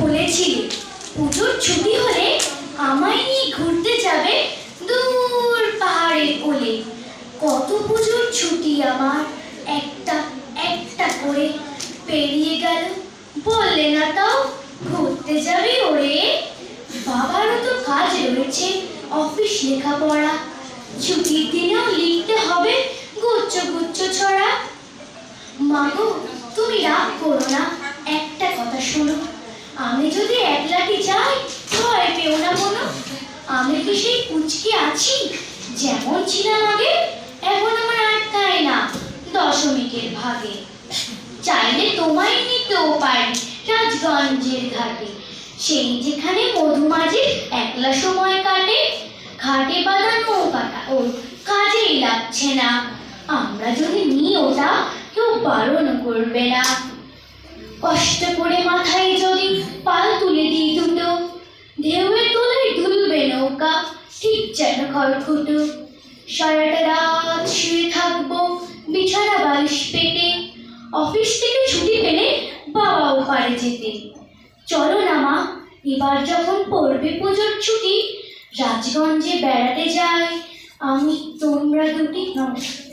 বলেছিলে, পুজোর ছুটি হলে আমায় নিয়ে ঘুরতে যাবে দূর পাহাড়ের কোলে। কত পুজোর ছুটি আমার, একটা একটা করে পেরিয়ে গেল। বললে না তাও, ঘুরতে যাবে ওরে। বাবারও তো কাজ রয়েছে, অফিস লেখাপড়া। ছুটির দিনেও লিখতে হবে গুচ্ছ গুচ্ছ ছড়া। মাগো, তুমি রাগ করো না, একটা কথা শোনো। আমি যদি একলাটি যাই, ভয় পেও না মনো আমি কি সেই কুচকি আছি? যেমন ছিলাম আগে, এখন আমার আটকায় না, দশমিকের ভাগে। চাইলে তোমায় নিতেও পারি, রাজগঞ্জের ঘাটে। সেই যেখানে মধুমাঝির একলা সময় কাটে, ঘাটে বাঁধা নৌকাটা ওর কাজেই লাগছে না। আমরা যদি নিই ওটা, কেউ বারণ করবে না। কষ্ট করে মাথায় যদি যেন খড়খুটো সারাটা রাত শুয়ে থাকব, বিছানা বালিশ পেতে। অফিস থেকে ছুটি পেলে বাবাও পারে যেতে। চলো না মা, এবার যখন পড়বে পুজোর ছুটি, রাজগঞ্জে বেড়াতে যাই। আমি তোমরা দুটি নমস্কার।